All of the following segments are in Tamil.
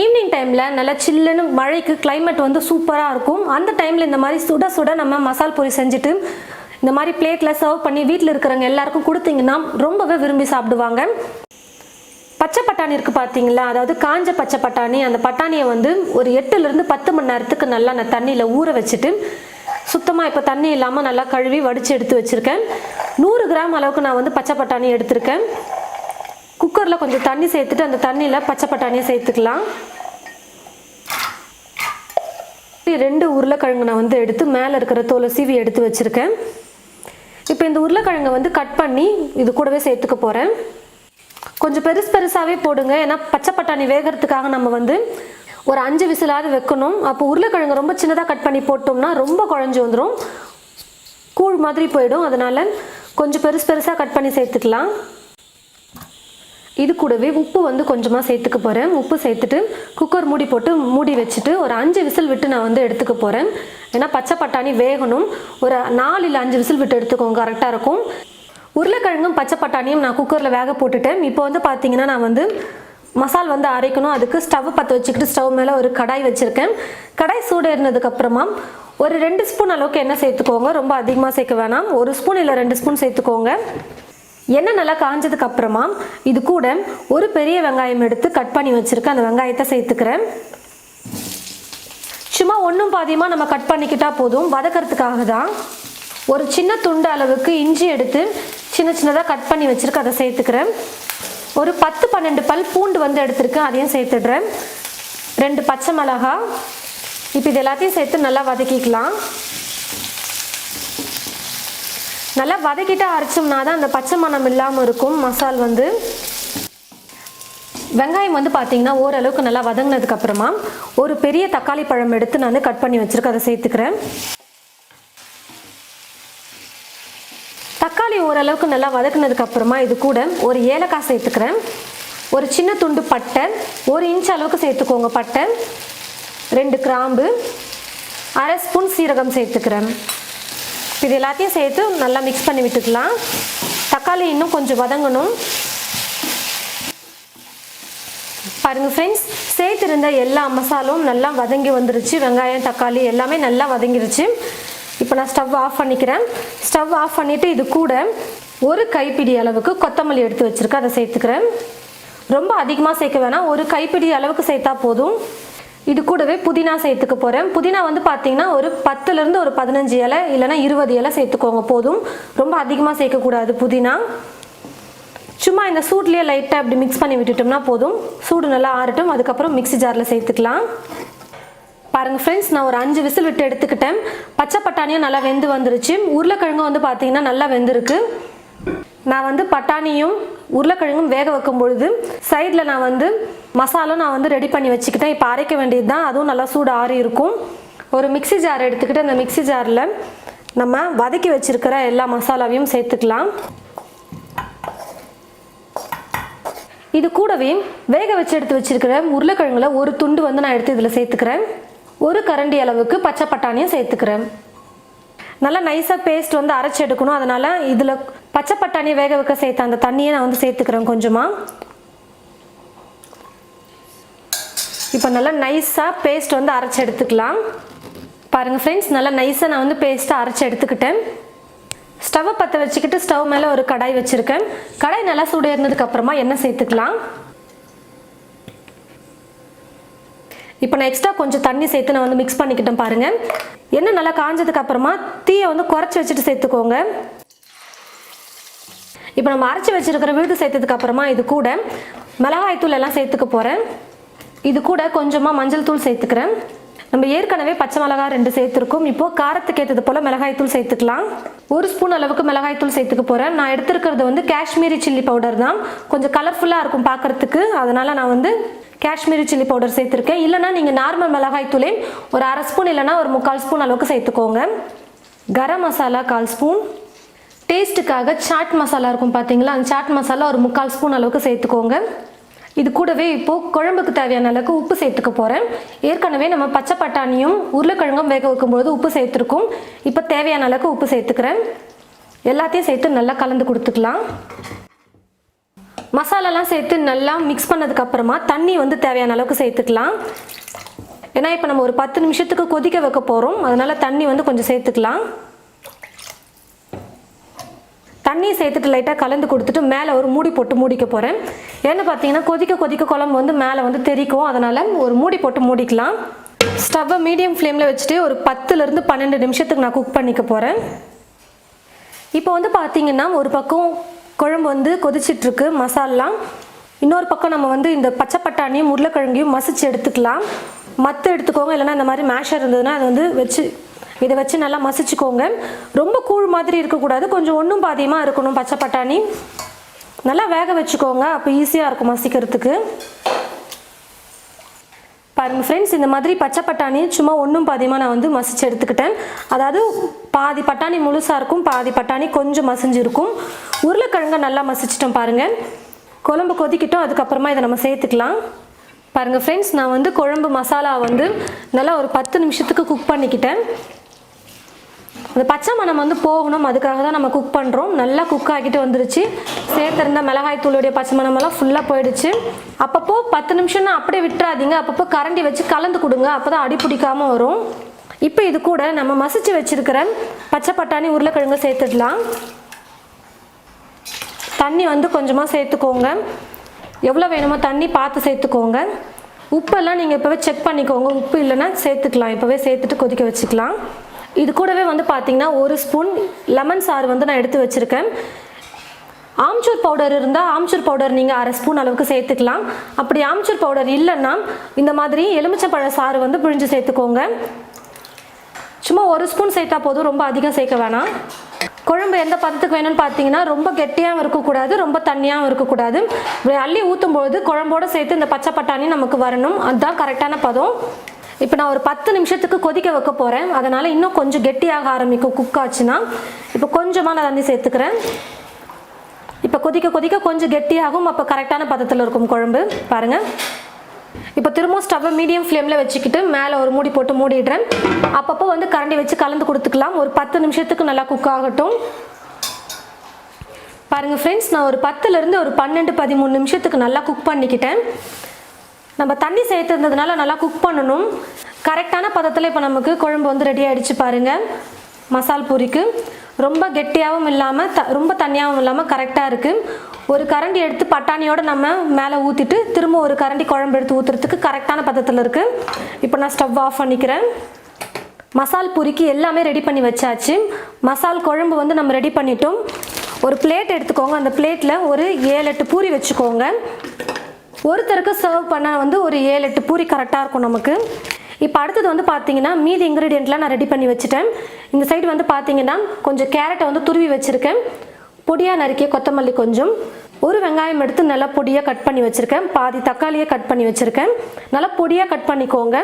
ஈவினிங் டைமில் நல்லா சில்லுன்னு மழைக்கு கிளைமேட் வந்து சூப்பராக இருக்கும். அந்த டைமில் இந்த மாதிரி சுட சுட நம்ம மசால் பொரி செஞ்சுட்டு இந்த மாதிரி பிளேட்டில் சர்வ் பண்ணி வீட்டில் இருக்கிறவங்க எல்லாருக்கும் கொடுத்தீங்கன்னா ரொம்பவே விரும்பி சாப்பிடுவாங்க. பச்சை பட்டாணி இருக்குது பார்த்தீங்களா? அதாவது காஞ்ச பச்சை பட்டாணி. அந்த பட்டாணியை வந்து ஒரு எட்டுலேருந்து பத்து மணி நேரத்துக்கு நல்லா நான் தண்ணியில் ஊற வச்சுட்டு சுத்தமாக இப்போ தண்ணி இல்லாமல் நல்லா கழுவி வடித்து எடுத்து வச்சுருக்கேன். நூறு கிராம் அளவுக்கு நான் வந்து பச்சை பட்டாணி எடுத்திருக்கேன். குக்கரில் கொஞ்சம் தண்ணி சேர்த்துட்டு அந்த தண்ணியில் பச்சை பட்டாணியை சேர்த்துக்கலாம். ரெண்டு உருளைக்கிழங்கு நான் வந்து எடுத்து மேலே இருக்கிற தோலை சீவி எடுத்து வச்சுருக்கேன். இப்போ இந்த உருளைக்கிழங்கை வந்து கட் பண்ணி இது கூடவே சேர்த்துக்க போகிறேன் கொஞ்சம் பெருசு பெருசாகவே போடுங்க. ஏன்னா பச்சை பட்டாணி வேகிறதுக்காக நம்ம வந்து ஒரு அஞ்சு விசிலாவது வைக்கணும். அப்போ உருளைக்கிழங்கு ரொம்ப சின்னதாக கட் பண்ணி போட்டோம்னா ரொம்ப குழஞ்சி வந்துடும் கூழ் மாதிரி போயிடும். அதனால் கொஞ்சம் பெருசு பெருசாக கட் பண்ணி சேர்த்துக்கலாம். இது கூடவே உப்பு வந்து கொஞ்சமாக சேர்த்துக்க போகிறேன் உப்பு சேர்த்துட்டு குக்கர் மூடி போட்டு மூடி வச்சுட்டு ஒரு அஞ்சு விசில் விட்டு நான் வந்து எடுத்துக்க போகிறேன் ஏன்னா பச்சை பட்டாணி வேகணும். ஒரு நாலு இல்லை அஞ்சு விசில் விட்டு எடுத்துக்கோங்க. கரெக்டாக இருக்கும். உருளைக்கிழங்கும் பச்சை பட்டாணியும் நான் குக்கரில் வேக போட்டுட்டேன். இப்போ வந்து பார்த்தீங்கன்னா நான் வந்து மசால் வந்து அரைக்கணும். அதுக்கு ஸ்டவ் பற்ற வச்சுக்கிட்டு ஸ்டவ் மேலே ஒரு கடாய் வச்சுருக்கேன். கடாய் சூடேறினதுக்கப்புறமா ஒரு ரெண்டு ஸ்பூன் அளவுக்கு எண்ணெய் சேர்த்துக்கோங்க. ரொம்ப அதிகமாக சேர்க்க வேணாம். ஒரு ஸ்பூன் இல்லை ரெண்டு ஸ்பூன் சேர்த்துக்கோங்க. எண்ணெய் நல்லா காஞ்சதுக்கு அப்புறமா இது கூட ஒரு பெரிய வெங்காயம் எடுத்து கட் பண்ணி வச்சுருக்கேன். அந்த வெங்காயத்தை சேர்த்துக்கிறேன். சும்மா ஒன்றும் பாதியமாக நம்ம கட் பண்ணிக்கிட்டா போதும். வதக்கிறதுக்காக தான் ஒரு சின்ன துண்டு அளவுக்கு இஞ்சி எடுத்து சின்ன சின்னதாக கட் பண்ணி வச்சுருக்கேன். அதை சேர்த்துக்கிறேன். ஒரு பத்து பன்னெண்டு பல் பூண்டு வந்து எடுத்திருக்கேன். அதையும் சேர்த்துடுறேன். ரெண்டு பச்சை மிளகா. இப்போ இது எல்லாத்தையும் சேர்த்து நல்லா வதக்கிக்கலாம். நல்லா வதக்கிட்டு அரைச்சோம்னா தான் அந்த பச்சை மணம் இல்லாமல் இருக்கும். மசால் வந்து வெங்காயம் வந்து பார்த்தீங்கன்னா ஓரளவுக்கு நல்லா வதங்கினதுக்கு அப்புறமா ஒரு பெரிய தக்காளி பழம் எடுத்து நான் கட் பண்ணி வச்சுருக்கேன். அதை சேர்த்துக்கிறேன். தக்காளி ஓரளவுக்கு நல்லா வதக்குனதுக்கு அப்புறமா இது கூட ஒரு ஏலக்காய் சேர்த்துக்கிறேன். ஒரு சின்ன துண்டு பட்டை ஒரு இன்ச் அளவுக்கு சேர்த்துக்கோங்க பட்டை. ரெண்டு கிராம்பு அரை ஸ்பூன் சீரகம் சேர்த்துக்கிறேன். இது எல்லாத்தையும் சேர்த்து நல்லா மிக்ஸ் பண்ணி விட்டுக்கலாம். தக்காளி இன்னும் கொஞ்சம் வதங்கணும். பாருங்கள் ஃப்ரெண்ட்ஸ் சேர்த்துருந்த எல்லா மசாலும் நல்லா வதங்கி வந்துருச்சு. வெங்காயம் தக்காளி எல்லாமே நல்லா வதங்கிருச்சு. இப்போ நான் ஸ்டவ் ஆஃப் பண்ணிக்கிறேன். ஸ்டவ் ஆஃப் பண்ணிவிட்டு இது கூட ஒரு கைப்பிடி அளவுக்கு கொத்தமல்லி எடுத்து வச்சுருக்கேன். அதை சேர்த்துக்கிறேன். ரொம்ப அதிகமாக சேர்க்க வேணாம். ஒரு கைப்பிடி அளவுக்கு சேர்த்தா போதும். இது கூடவே புதினா சேர்த்துக்க போகிறேன் புதினா வந்து பார்த்தீங்கன்னா ஒரு பத்துலேருந்து ஒரு பதினஞ்சு இலை இல்லைன்னா இருபது இலை சேர்த்துக்கோங்க. போதும். ரொம்ப அதிகமாக சேர்க்கக்கூடாது புதினா. சும்மா இந்த சூட்லேயே லைட்டாக அப்படி மிக்ஸ் பண்ணி விட்டுட்டோம்னா போதும். சூடு நல்லா ஆறட்டும். அதுக்கப்புறம் மிக்ஸி ஜாரில் சேர்த்துக்கலாம். பாருங்கள் ஃப்ரெண்ட்ஸ் நான் ஒரு அஞ்சு விசில் விட்டு எடுத்துக்கிட்டேன். பச்சை பட்டாணியும் நல்லா வெந்து வந்துருச்சு. உருளைக்கிழங்கும் வந்து பார்த்தீங்கன்னா நல்லா வெந்திருக்கு. நான் வந்து பட்டாணியும் உருளைக்கிழங்கும் வேக வைக்கும் பொழுது சைடில் நான் வந்து மசாலும் நான் வந்து ரெடி பண்ணி வச்சுக்கிட்டேன். இப்போ அரைக்க வேண்டியது தான் அதுவும் நல்லா சூடு ஆறி இருக்கும். ஒரு மிக்ஸி ஜார் எடுத்துக்கிட்டு அந்த மிக்ஸி ஜாரில் நம்ம வதக்கி வச்சுருக்கிற எல்லா மசாலாவையும் சேர்த்துக்கலாம். இது கூடவே வேக வச்சு எடுத்து வச்சுருக்கிற உருளைக்கிழங்குல ஒரு துண்டு வந்து நான் எடுத்து இதில் சேர்த்துக்கிறேன். ஒரு கரண்டி அளவுக்கு பச்சை பட்டாணியும் சேர்த்துக்கிறேன். நல்லா நைஸாக பேஸ்ட் வந்து அரைச்சி எடுக்கணும். அதனால் இதில் பச்சை பட்டாணி வேக வைக்க சேர்த்த அந்த தண்ணியை நான் வந்து சேர்த்துக்கிறேன் கொஞ்சமாக இப்போ நல்லா நைஸாக பேஸ்ட் வந்து அரைச்சி எடுத்துக்கலாம். பாருங்கள் ஃப்ரெண்ட்ஸ் நல்லா நைஸாக நான் வந்து பேஸ்ட்டை அரைச்சி எடுத்துக்கிட்டேன். ஸ்டவ்வை பற்ற வச்சுக்கிட்டு ஸ்டவ் மேலே ஒரு கடாய் வச்சுருக்கேன். கடாய் நல்லா சூடு என்ன அப்புறமா எண்ணெய் சேர்த்துக்கலாம். இப்போ நான் எக்ஸ்ட்ரா கொஞ்சம் தண்ணி சேர்த்து நான் வந்து மிக்ஸ் பண்ணிக்கிட்டேன் பாருங்கள் எண்ணெய் நல்லா காஞ்சதுக்கு அப்புறமா தீயை வந்து குறைச்சி வச்சுட்டு சேர்த்துக்கோங்க. இப்போ நம்ம அரைச்சி வச்சிருக்கிற விழுது சேர்த்ததுக்கு அப்புறமா இது கூட மிளகாய் தூள் எல்லாம் சேர்த்துக்க போகிறேன் இது கூட கொஞ்சமாக மஞ்சள் தூள் சேர்த்துக்கிறேன். நம்ம ஏற்கனவே பச்சை மிளகாய் ரெண்டு சேர்த்துருக்கோம். இப்போ காரத்துக்கு ஏற்றது போல் மிளகாய் தூள் சேர்த்துக்கலாம். ஒரு ஸ்பூன் அளவுக்கு மிளகாய் தூள் சேர்த்துக்க போகிறேன் நான் எடுத்துருக்கிறது வந்து காஷ்மீரி சில்லி பவுடர் தான். கொஞ்சம் கலர்ஃபுல்லாக இருக்கும் பார்க்கறதுக்கு. அதனால் நான் வந்து காஷ்மீரி சில்லி பவுடர் சேர்த்துருக்கேன். இல்லைனா நீங்கள் நார்மல் மிளகாய் தூளே ஒரு அரை ஸ்பூன் இல்லைனா ஒரு முக்கால் ஸ்பூன் அளவுக்கு சேர்த்துக்கோங்க. கரம் மசாலா கால் ஸ்பூன். டேஸ்ட்டுக்காக சாட் மசாலா இருக்கும் பார்த்தீங்களா அந்த சாட் மசாலா ஒரு முக்கால் ஸ்பூன் அளவுக்கு சேர்த்துக்கோங்க. இது கூடவே இப்போது குழம்புக்கு தேவையான அளவுக்கு உப்பு சேர்த்துக்க போகிறேன் ஏற்கனவே நம்ம பச்சை பட்டாணியும் உருளைக்கிழங்கும் வேக வைக்கும்போது உப்பு சேர்த்துருக்கோம். இப்போ தேவையான அளவுக்கு உப்பு சேர்த்துக்கிறேன். எல்லாத்தையும் சேர்த்து நல்லா கலந்து கொடுத்துக்கலாம். மசாலாலாம் சேர்த்து நல்லா மிக்ஸ் பண்ணதுக்கப்புறமா தண்ணி வந்து தேவையான அளவுக்கு சேர்த்துக்கலாம். ஏன்னா இப்போ நம்ம ஒரு பத்து நிமிஷத்துக்கு கொதிக்க வைக்க போகிறோம் அதனால் தண்ணி வந்து கொஞ்சம் சேர்த்துக்கலாம். தண்ணி சேர்த்துட்டு லைட்டாக கலந்து கொடுத்துட்டு மேலே ஒரு மூடி போட்டு மூடிக்க போகிறேன் ஏன்னு பார்த்தீங்கன்னா கொதிக்க கொதிக்க குழம்பு வந்து மேலே வந்து தெறிக்கும் அதனால் ஒரு மூடி போட்டு மூடிக்கலாம். ஸ்டவ்வை மீடியம் ஃப்ளேமில் வச்சுட்டு ஒரு பத்துலேருந்து பன்னெண்டு நிமிஷத்துக்கு நான் குக் பண்ணிக்க போகிறேன் இப்போ வந்து பார்த்தீங்கன்னா ஒரு பக்கம் குழம்பு வந்து கொதிச்சிட்ருக்கு மசாலாம் இன்னொரு பக்கம் நம்ம வந்து இந்த பச்சை பட்டாணியும் உருளைக்கிழங்கையும் மசிச்சு எடுத்துக்கலாம். மத்து எடுத்துக்கோங்க. இல்லைன்னா இந்த மாதிரி மேஷர் இருந்ததுன்னா அதை வந்து வச்சு இதை வச்சு நல்லா மசிச்சுக்கோங்க. ரொம்ப கூழ் மாதிரி இருக்கக்கூடாது. கொஞ்சம் ஒன்றும் பாதியமாக இருக்கணும் பச்சை பட்டாணி. நல்லா வேக வச்சுக்கோங்க. அப்போ ஈஸியாக இருக்கும் மசிக்கிறதுக்கு. பாருங்க ஃப்ரெண்ட்ஸ் இந்த மாதிரி பச்சை பட்டாணி சும்மா ஒன்றும் பாதியமாக நான் வந்து மசிச்சு எடுத்துக்கிட்டேன். அதாவது பாதி பட்டாணி முழுசாக இருக்கும் பாதி பட்டாணி கொஞ்சம் மசிஞ்சிருக்கும். உருளைக்கிழங்க நல்லா மசிச்சிட்டோம் பாருங்கள் குழம்பு கொதிக்கிட்டோம் அதுக்கப்புறமா இதை நம்ம சேர்த்துக்கலாம். பாருங்கள் ஃப்ரெண்ட்ஸ் நான் வந்து குழம்பு மசாலா வந்து நல்லா ஒரு பத்து நிமிஷத்துக்கு குக் பண்ணிக்கிட்டேன். அந்த பச்சை மணம் வந்து போகணும். அதுக்காக தான் நம்ம குக் பண்ணுறோம் நல்லா குக் ஆகிட்டு வந்துருச்சு. சேர்த்துருந்த மிளகாய் தூளுடைய பச்சை மனமெல்லாம் ஃபுல்லாக போயிடுச்சு. அப்பப்போ பத்து நிமிஷம்னா அப்படியே விட்டுறாதீங்க. அப்பப்போ கரண்டி வச்சு கலந்து கொடுங்க. அப்போ தான் அடி பிடிக்காமல் வரும். இப்போ இது கூட நம்ம மசிச்சு வச்சுருக்கிற பச்சை பட்டாணி உருளைக்கிழங்கு சேர்த்துடலாம். தண்ணி வந்து கொஞ்சமாக சேர்த்துக்கோங்க. எவ்வளோ வேணுமோ தண்ணி பார்த்து சேர்த்துக்கோங்க. உப்பெல்லாம் நீங்கள் இப்போவே செக் பண்ணிக்கோங்க. உப்பு இல்லைன்னா சேர்த்துக்கலாம். இப்போவே சேர்த்துட்டு கொதிக்க வச்சுக்கலாம். இது கூடவே வந்து பார்த்தீங்கன்னா ஒரு ஸ்பூன் லெமன் சாறு வந்து நான் எடுத்து வச்சுருக்கேன். ஆம்ச்சூர் பவுடர் இருந்தால் ஆம்ச்சூர் பவுடர் நீங்கள் அரை ஸ்பூன் அளவுக்கு சேர்த்துக்கலாம். அப்படி ஆம்ச்சூர் பவுடர் இல்லைன்னா இந்த மாதிரி எலுமிச்சைப்பழ சாறு வந்து பிழிஞ்சு சேர்த்துக்கோங்க. சும்மா ஒரு ஸ்பூன் சேர்த்தா போதும் ரொம்ப அதிகம் சேர்க்க வேணாம். குழம்பு எந்த பதத்துக்கு வேணும்னு பார்த்தீங்கன்னா ரொம்ப கெட்டியாகவும் இருக்கக்கூடாது ரொம்ப தண்ணியாகவும் இருக்கக்கூடாது. இப்படி அள்ளி ஊற்றும்பொழுது குழம்போடு சேர்த்து இந்த பச்சை பட்டாணி நமக்கு வரணும். அதுதான் கரெக்டான பதம். இப்போ நான் ஒரு பத்து நிமிஷத்துக்கு கொதிக்க வைக்க போகிறேன் அதனால் இன்னும் கொஞ்சம் கெட்டியாக ஆரம்பிக்கும் குக் ஆச்சுன்னா. இப்போ கொஞ்சமாக நான் தண்ணி சேர்த்துக்கிறேன். இப்போ கொதிக்க கொதிக்க கொஞ்சம் கெட்டியாகும். அப்போ கரெக்டான பதத்தில் இருக்கும் குழம்பு. பாருங்கள் இப்போ திரும்ப ஸ்டவ்வை மீடியம் ஃப்ளேமில் வச்சுக்கிட்டு மேலே ஒரு மூடி போட்டு மூடிடுறேன். அப்பப்போ வந்து கரண்டி வச்சு கலந்து கொடுத்துக்கலாம். ஒரு பத்து நிமிஷத்துக்கு நல்லா குக் ஆகட்டும். பாருங்கள் ஃப்ரெண்ட்ஸ் நான் ஒரு பத்துலேருந்து ஒரு பன்னெண்டு பதிமூணு நிமிஷத்துக்கு நல்லா குக் பண்ணிக்கிட்டேன். நம்ம தண்ணி சேர்த்துருந்ததுனால நல்லா குக் பண்ணணும். கரெக்டான பதத்தில் இப்போ நமக்கு குழம்பு வந்து ரெடி ஆகிடுச்சு பாருங்கள் மசால் பூரிக்கு. ரொம்ப கெட்டியாகவும் இல்லாமல் த ரொம்ப தண்ணியாகவும் இல்லாமல் கரெக்டாக இருக்குது ஒரு கரண்டி எடுத்து பட்டாணியோடு நம்ம மேலே ஊற்றிட்டு திரும்ப ஒரு கரண்டி குழம்பு எடுத்து ஊற்றுறதுக்கு கரெக்டான பதத்தில் இருக்குது இப்போ நான் ஸ்டவ் ஆஃப் பண்ணிக்கிறேன். மசால் பூரிக்கு எல்லாமே ரெடி பண்ணி வச்சாச்சு. மசால் குழம்பு வந்து நம்ம ரெடி பண்ணிட்டோம். ஒரு பிளேட் எடுத்துக்கோங்க. அந்த பிளேட்டில் ஒரு ஏழு எட்டு பூரி வச்சுக்கோங்க. ஒருத்தருக்கு சர்வ் பண்ண வந்து ஒரு ஏழு எட்டு பூரி கரெக்டாக இருக்கும் நமக்கு. இப்போ அடுத்தது வந்து பார்த்தீங்கன்னா மீதி இன்க்ரீடியண்ட்லாம் நான் ரெடி பண்ணி வச்சுட்டேன். இந்த சைடு வந்து பார்த்தீங்கன்னா கொஞ்சம் கேரட்டை வந்து துருவி வச்சுருக்கேன். பொடியாக நறுக்கிய கொத்தமல்லி கொஞ்சம். ஒரு வெங்காயம் எடுத்து நல்லா பொடியாக கட் பண்ணி வச்சுருக்கேன். பாதி தக்காளியை கட் பண்ணி வச்சுருக்கேன். நல்லா பொடியாக கட் பண்ணிக்கோங்க.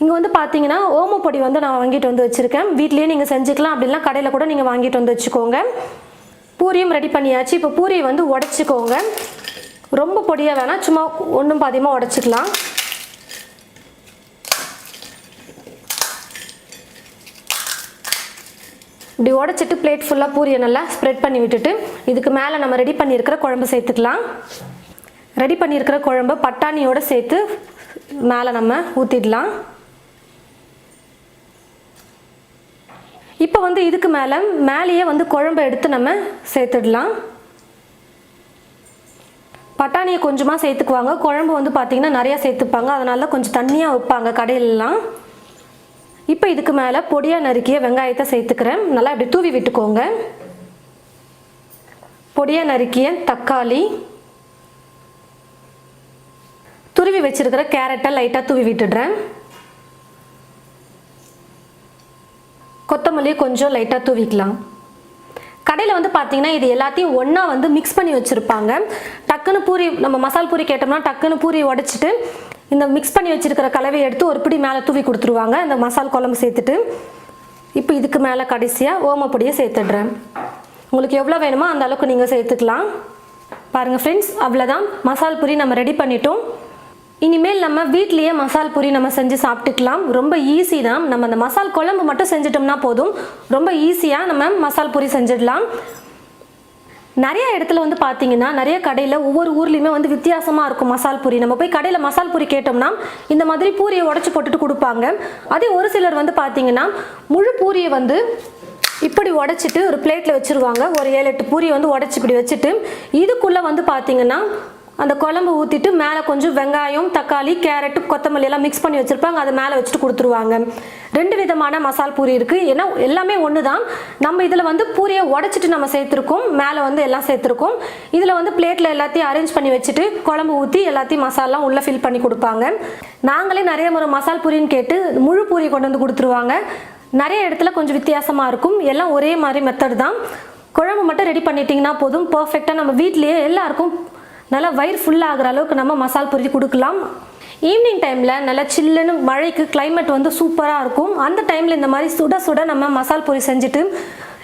இங்கே வந்து பார்த்தீங்கன்னா பொடி வந்து நான் வாங்கிட்டு வந்து வச்சுருக்கேன். வீட்லேயே நீங்கள் செஞ்சுக்கலாம். அப்படின்னா கடையில் கூட நீங்கள் வாங்கிட்டு வந்து வச்சுக்கோங்க. பூரியும் ரெடி பண்ணியாச்சு. இப்போ பூரியை வந்து உடச்சிக்கோங்க. ரொம்ப பொடியாக வேணாம். சும்மா ஒன்றும் பாதியமாக உடச்சிக்கலாம். இப்படி உடச்சிட்டு பிளேட் ஃபுல்லாக பூரியை நல்லா ஸ்ப்ரெட் பண்ணி விட்டுட்டு இதுக்கு மேலே நம்ம ரெடி பண்ணியிருக்கிற குழம்பு சேர்த்துக்கலாம். ரெடி பண்ணியிருக்கிற குழம்பு பட்டாணியோடு சேர்த்து மேலே நம்ம ஊற்றிடலாம் இப்போ வந்து இதுக்கு மேலே மேலேயே வந்து குழம்பு எடுத்து நம்ம சேர்த்துடலாம். பட்டாணியை கொஞ்சமாக சேர்த்துக்குவாங்க. குழம்பு வந்து பார்த்திங்கன்னா நிறையா சேர்த்துப்பாங்க. அதனால கொஞ்சம் தண்ணியாக வைப்பாங்க கடையிலலாம். இப்போ இதுக்கு மேலே பொடியாக நறுக்கிய வெங்காயத்தை சேர்த்துக்கிறேன். நல்லா இப்படி தூவி விட்டுக்கோங்க. பொடியாக நறுக்கிய தக்காளி. துருவி வச்சுருக்கிற கேரட்டை லைட்டாக தூவி விட்டுடுறேன். கொத்தமல்லியை கொஞ்சம் லைட்டாக தூவிக்கலாம். கடையில் வந்து பார்த்தீங்கன்னா இது எல்லாத்தையும் ஒன்றா வந்து மிக்ஸ் பண்ணி வச்சுருப்பாங்க. டக்குன்னு பூரி நம்ம மசால் பூரி கேட்டோம்னா டக்குன்னு பூரி உடச்சிட்டு இந்த மிக்ஸ் பண்ணி வச்சுருக்கிற கலவையை எடுத்து ஒரு பிடி மேலே தூவி கொடுத்துருவாங்க. இந்த மசால் குழம்பு சேர்த்துட்டு. இப்போ இதுக்கு மேலே கடைசியாக ஓமப்பொடியை சேர்த்துடுறேன். உங்களுக்கு எவ்வளோ வேணுமோ அந்த அளவுக்கு நீங்கள் சேர்த்துக்கலாம். பாருங்கள் ஃப்ரெண்ட்ஸ் அவ்வளோதான் மசால் பூரி நம்ம ரெடி பண்ணிட்டோம். இனிமேல் நம்ம வீட்லேயே மசால் பூரி நம்ம செஞ்சு சாப்பிட்டுக்கலாம். ரொம்ப ஈஸி தான். நம்ம அந்த மசால் குழம்பு மட்டும் செஞ்சிட்டோம்னா போதும். ரொம்ப ஈஸியாக நம்ம மசால் பூரி செஞ்சிடலாம். நிறைய இடத்துல வந்து பார்த்தீங்கன்னா நிறைய கடையில் ஒவ்வொரு ஊர்லேயுமே வந்து வித்தியாசமாக இருக்கும் மசால் பூரி நம்ம போய் கடையில் மசால் பூரி கேட்டோம்னா இந்த மாதிரி பூரியை உடச்சி போட்டுட்டு கொடுப்பாங்க. அதே ஒரு சிலர் வந்து பார்த்தீங்கன்னா முழு பூரியை வந்து இப்படி உடச்சிட்டு ஒரு பிளேட்டில் வச்சுருவாங்க. ஒரு ஏழு எட்டு பூரியை வந்து உடச்சி இப்படி வச்சுட்டு இதுக்குள்ளே வந்து பார்த்தீங்கன்னா அந்த குழம்பு ஊற்றிட்டு மேலே கொஞ்சம் வெங்காயம் தக்காளி கேரட்டு கொத்தமல்லி எல்லாம் மிக்ஸ் பண்ணி வச்சுருப்பாங்க. அதை மேலே வச்சுட்டு கொடுத்துருவாங்க. ரெண்டு விதமான மசால் பூரி இருக்குது ஏன்னா எல்லாமே ஒன்று தான் நம்ம இதில் வந்து பூரியை உடச்சிட்டு நம்ம சேர்த்துருக்கோம். மேலே வந்து எல்லாம் சேர்த்துருக்கோம். இதில் வந்து பிளேட்டில் எல்லாத்தையும் அரேஞ்ச் பண்ணி வச்சுட்டு குழம்பு ஊற்றி எல்லாத்தையும் மசாலாம் உள்ளே ஃபில் பண்ணி கொடுப்பாங்க. நாங்களே நிறைய முறை மசால் பூரின்னு கேட்டு முழு பூரி கொண்டு வந்து கொடுத்துருவாங்க. நிறைய இடத்துல கொஞ்சம் வித்தியாசமாக இருக்கும். எல்லாம் ஒரே மாதிரி மெத்தட் தான். குழம்பு மட்டும் ரெடி பண்ணிட்டீங்கன்னா போதும். பர்ஃபெக்டாக நம்ம வீட்லேயே எல்லாருக்கும் நல்லா வயிறு ஃபுல்லாகிற அளவுக்கு நம்ம மசால் பொரி கொடுக்கலாம். ஈவினிங் டைமில் நல்லா சில்லுன்னு மழைக்கு கிளைமேட் வந்து சூப்பராக இருக்கும். அந்த டைமில் இந்த மாதிரி சுட சுட நம்ம மசால் பொரி செஞ்சுட்டு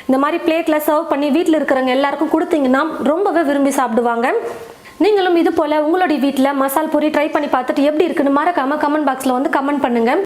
இந்த மாதிரி பிளேட்டில் சர்வ் பண்ணி வீட்டில் இருக்கிறவங்க எல்லாருக்கும் கொடுத்தீங்கன்னா ரொம்பவே விரும்பி சாப்பிடுவாங்க. நீங்களும் இது போல் உங்களுடைய வீட்டில் மசால் பொரி ட்ரை பண்ணி பார்த்துட்டு எப்படி இருக்குன்னு மறக்காமல் கமெண்ட் பாக்ஸில் வந்து கமெண்ட் பண்ணுங்கள்